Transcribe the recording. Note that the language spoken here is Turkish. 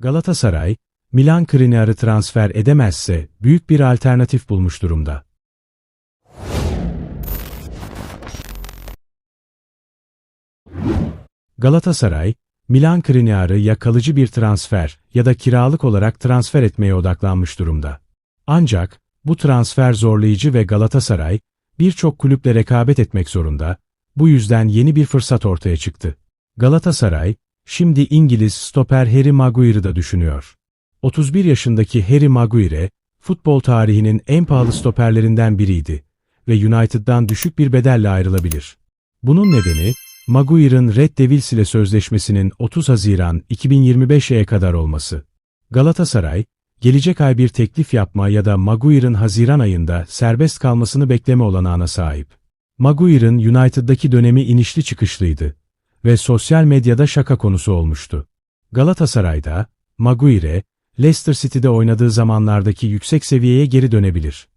Galatasaray, Milan Skriniar'ı transfer edemezse büyük bir alternatif bulmuş durumda. Galatasaray, Milan Skriniar'ı ya kalıcı bir transfer ya da kiralık olarak transfer etmeye odaklanmış durumda. Ancak, bu transfer zorlayıcı ve Galatasaray, birçok kulüple rekabet etmek zorunda, bu yüzden yeni bir fırsat ortaya çıktı. Galatasaray, şimdi İngiliz stoper Harry Maguire'ı da düşünüyor. 31 yaşındaki Harry Maguire, futbol tarihinin en pahalı stoperlerinden biriydi ve United'dan düşük bir bedelle ayrılabilir. Bunun nedeni, Maguire'ın Red Devils ile sözleşmesinin 30 Haziran 2025'e kadar olması. Galatasaray, gelecek ay bir teklif yapma ya da Maguire'ın Haziran ayında serbest kalmasını bekleme olanağına sahip. Maguire'ın United'daki dönemi inişli çıkışlıydı ve sosyal medyada şaka konusu olmuştu. Galatasaray'da, Maguire, Leicester City'de oynadığı zamanlardaki yüksek seviyeye geri dönebilir.